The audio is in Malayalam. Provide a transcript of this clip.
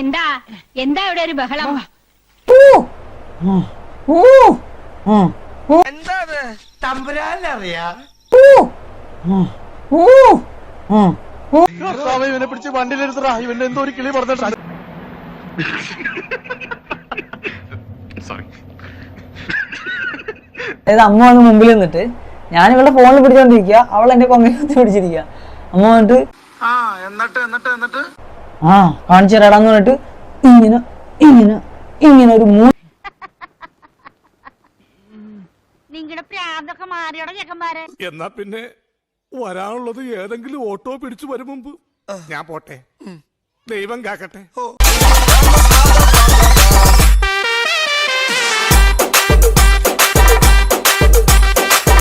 എന്താ? എന്താ ഇവിടെ ഒരു ബഹളം? ഇവനെ പിടിച്ച് വണ്ടിയിലെടുത്തടാ ഇവന്റെ എന്തോ ഒരു കിളി പറഞ്ഞിട്ടുണ്ട്. അതായത് അമ്മ വന്ന് മുമ്പിൽ നിന്നിട്ട് ഞാൻ ഇവളുടെ ഫോണിൽ പിടിച്ചോണ്ടിരിക്കുക അവൾ എന്റെ കൊങ്ങത്തി പിടിച്ചിരിക്കുക അമ്മ വന്നിട്ട് ആ എന്നിട്ട് എന്നിട്ട് എന്നിട്ട്? ആ കാണിച്ചു തരാടാന്ന് പറഞ്ഞിട്ട് ഇങ്ങനെ ഇങ്ങനെ ഇങ്ങനെ ഒരു മൂ നിങ്ങളുടെ പ്രാന്തൊക്കെ മാറിയോടെ ചെക്കന്മാരെ. എന്നാ പിന്നെ വരാനുള്ളത് ഏതെങ്കിലും ഓട്ടോ പിടിച്ചു വരും മുമ്പ്. ഞാൻ പോട്ടെ. ദൈവം കാക്കട്ടെ.